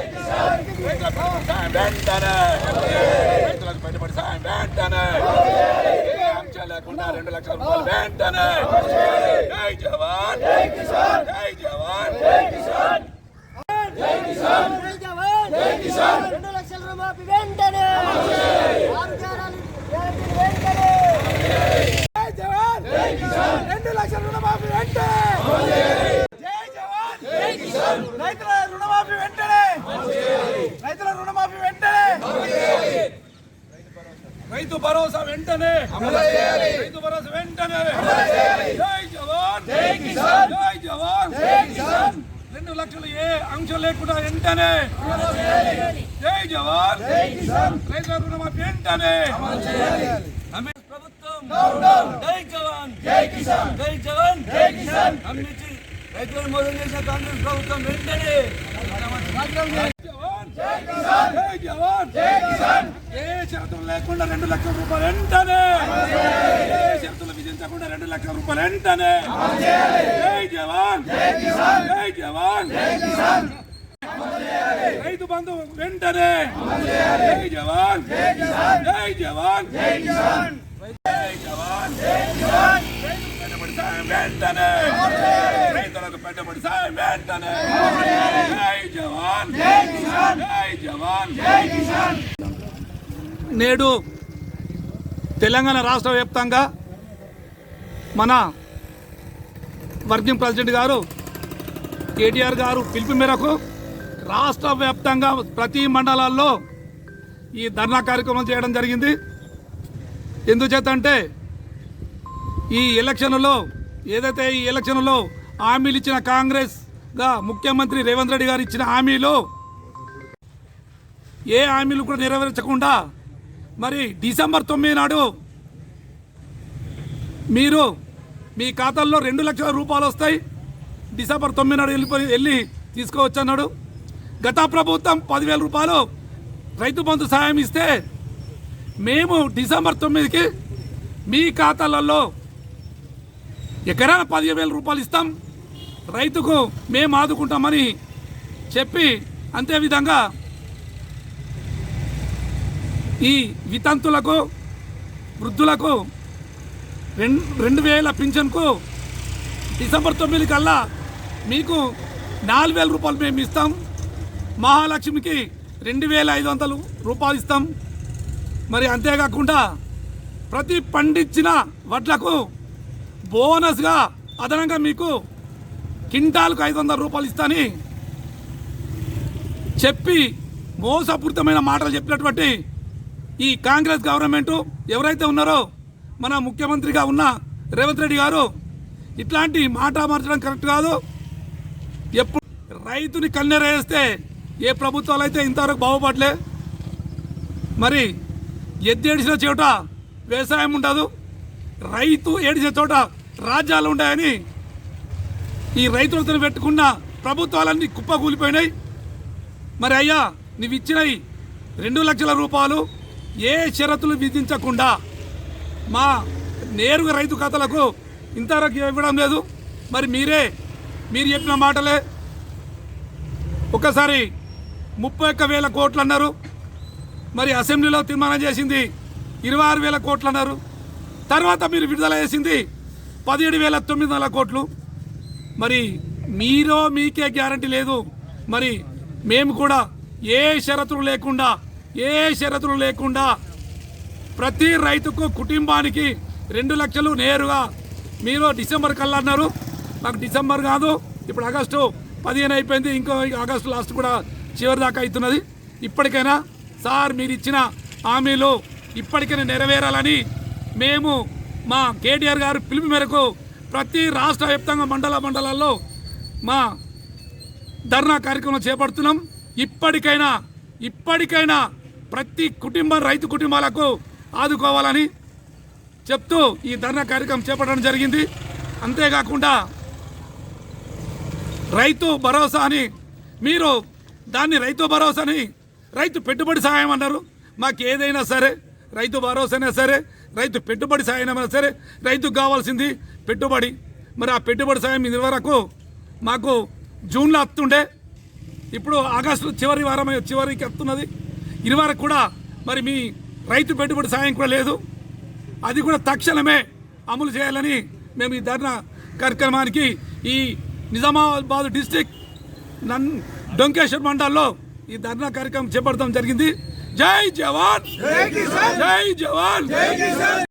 రైతులకు పెట్టుబడి సాయం వెంటనే రైతులకు పెట్టుబడి సాయం వెంటనే ఏ అంశం లేకుండా రెండు లక్షల రూపాయలు వెంటనే జై జవాన్ జై కిసాన్ జై జవాన్ జై కిసాన్ జై జవాన్ జై కిసాన్ రెండు లక్షల రుణమాఫీ వెంటనే ఆరు కేరాలు గ్యారెంటీలు వెంటనే జై జవాన్ జై కిసాన్ రెండు లక్షల రుణమాఫీ వెంటనే జై జవాన్ జై కిసాన్ రైతుల రుణమాఫీ వెంటనే రైతుల రుణమాఫీ వెంటనే రైతు భరోసా వెంటనే. రైతు భరోసా వెంటనే. జై జవాన్. జై కిసాన్. జై జవాన్. జై కిసాన్. రెండు లక్షలు ఏ అంశం లేకుండా వెంటనే. జై జవాన్. జై కిసాన్. రైతుల రుణమాఫీ వెంటనే. ప్రభుత్వం. జై జవాన్. జై కిసాన్. జై జవాన్. జై కిసాన్. నమ్మించి రైతులను మోసం చేసిన కాంగ్రెస్ ప్రభుత్వం వెంటనే. జవాన్. జై కిసాన్. జై జవాన్. జై కిసాన్. షరతులు లేకుండా రెండు లక్షల రూపాయలు వెంటనే! ఏ షరతులు విధించకుండా రెండు లక్షల రూపాయలు వెంటనే! జై జవాన్! జై జవాన్! రైతు బంధు వెంటనే! జై జవాన్! జై జవాన్! జై జవాన్! జై పెట్టుబడి సాయం వెంటనే! రైతులకు పెట్టుబడి సాయం వెంటనే! జై జవాన్! జై జై జవాన్! జై కిసాన్ నేడు తెలంగాణ రాష్ట్ర వ్యాప్తంగా మన వర్కింగ్ ప్రెసిడెంట్ గారు కేటీఆర్ గారు పిలుపు మేరకు రాష్ట్ర వ్యాప్తంగా ప్రతి మండలాల్లో ఈ ధర్నా కార్యక్రమం చేయడం జరిగింది. ఎందుచేతంటే ఈ ఎలక్షన్లో ఏదైతే ఈ ఎలక్షన్లో హామీలు ఇచ్చిన కాంగ్రెస్గా ముఖ్యమంత్రి రేవంత్ రెడ్డి గారు ఇచ్చిన హామీలు ఏ హామీలు కూడా నెరవేర్చకుండా మరి డిసెంబర్ తొమ్మిది నాడు మీరు మీ ఖాతాల్లో రెండు లక్షల రూపాయలు వస్తాయి. డిసెంబర్ తొమ్మిది నాడు వెళ్ళిపోయి వెళ్ళి తీసుకోవచ్చన్నాడు. గత ప్రభుత్వం పదివేల రూపాయలు రైతు బంధు సాయం ఇస్తే మేము డిసెంబర్ తొమ్మిదికి మీ ఖాతాలలో ఎకరాన పదివేల రూపాయలు ఇస్తాం. రైతుకు మేము ఆదుకుంటామని చెప్పి అంతే విధంగా ఈ వితంతులకు వృద్ధులకు రెండు రెండు వేల పింఛన్కు డిసెంబర్ తొమ్మిది కల్లా మీకు నాలుగు వేల రూపాయలు మేము ఇస్తాం. మహాలక్ష్మికి రెండు వేల ఐదు వందలు రూపాయలు ఇస్తాం. మరి అంతేకాకుండా ప్రతి పండించిన వడ్లకు బోనస్గా అదనంగా మీకు కింటాల్కు ఐదు వందల రూపాయలు ఇస్తాని చెప్పి మోసపూరితమైన మాటలు చెప్పినటువంటి ఈ కాంగ్రెస్ గవర్నమెంట్ ఎవరైతే ఉన్నారో మన ముఖ్యమంత్రిగా ఉన్న రేవంత్ రెడ్డి గారు ఇట్లాంటి మాట మార్చడం కరెక్ట్ కాదు. ఎప్పుడు రైతుని కన్నెరేస్తే ఏ ప్రభుత్వాలు అయితే ఇంతవరకు బాగుపడలే మరి ఎద్దు ఏడిసిన చోట వ్యవసాయం ఉండదు రైతు ఏడిసిన చోట రాజ్యాలు ఉంటాయని ఈ రైతులతో పెట్టుకున్న ప్రభుత్వాలన్నీ కుప్పకూలిపోయినాయి. మరి అయ్యా నువ్వు ఇచ్చినవి రెండు లక్షల రూపాయలు ఏ షరతులు విధించకుండా మా నేరుగా రైతు ఖాతాలకు ఇంతవరకు ఇవ్వడం లేదు. మరి మీరే మీరు చెప్పిన మాటలే ఒకసారి ముప్పై ఒక్క వేల కోట్లు అన్నారు. మరి అసెంబ్లీలో తీర్మానం చేసింది ఇరవై ఆరు వేల కోట్లు అన్నారు. తర్వాత మీరు విడుదల చేసింది పదిహేడు వేల తొమ్మిది వందల కోట్లు. మరి మీరో మీకే గ్యారంటీ లేదు. మరి మేము కూడా ఏ షరతులు లేకుండా ఏ షరతులు లేకుండా ప్రతి రైతుకు కుటుంబానికి రెండు లక్షలు నేరుగా మీరు డిసెంబర్ కల్లా అన్నారు. మాకు డిసెంబర్ కాదు ఇప్పుడు ఆగస్టు పదిహేను అయిపోయింది ఇంకో ఆగస్టు లాస్ట్ కూడా చివరి దాకా అవుతున్నది. ఇప్పటికైనా సార్ మీరు ఇచ్చిన హామీలు ఇప్పటికైనా నెరవేరాలని మేము మా కేటీఆర్ గారు పిలుపు మేరకు ప్రతి రాష్ట్ర వ్యాప్తంగా మండల మండలాల్లో మా ధర్నా కార్యక్రమం చేపడుతున్నాం. ఇప్పటికైనా ఇప్పటికైనా ప్రతి కుటుంబం రైతు కుటుంబాలకు ఆదుకోవాలని చెప్తూ ఈ ధర్నా కార్యక్రమం చేపట్టడం జరిగింది. అంతేకాకుండా రైతు భరోసా అని మీరు దాన్ని రైతు భరోసా అని రైతు పెట్టుబడి సహాయం అన్నారు. మాకు ఏదైనా సరే రైతు భరోసా అయినా సరే రైతు పెట్టుబడి సాయం అయినా సరే రైతుకు కావాల్సింది పెట్టుబడి. మరి ఆ పెట్టుబడి సాయం ఇది వరకు మాకు జూన్లో వస్తుండే ఇప్పుడు ఆగస్టు చివరి వారం చివరికి వస్తున్నది ఇది వరకు కూడా మరి మీ రైతు పెట్టుబడి సాయం కూడా లేదు. అది కూడా తక్షణమే అమలు చేయాలని మేము ఈ ధర్నా కార్యక్రమానికి ఈ నిజామాబాద్ డిస్టిక్ నన్ డొంకేశ్వర్ మండల్లో ఈ ధర్నా కార్యక్రమం చేపడతాం జరిగింది. జై జవాన్! జై జవాన్!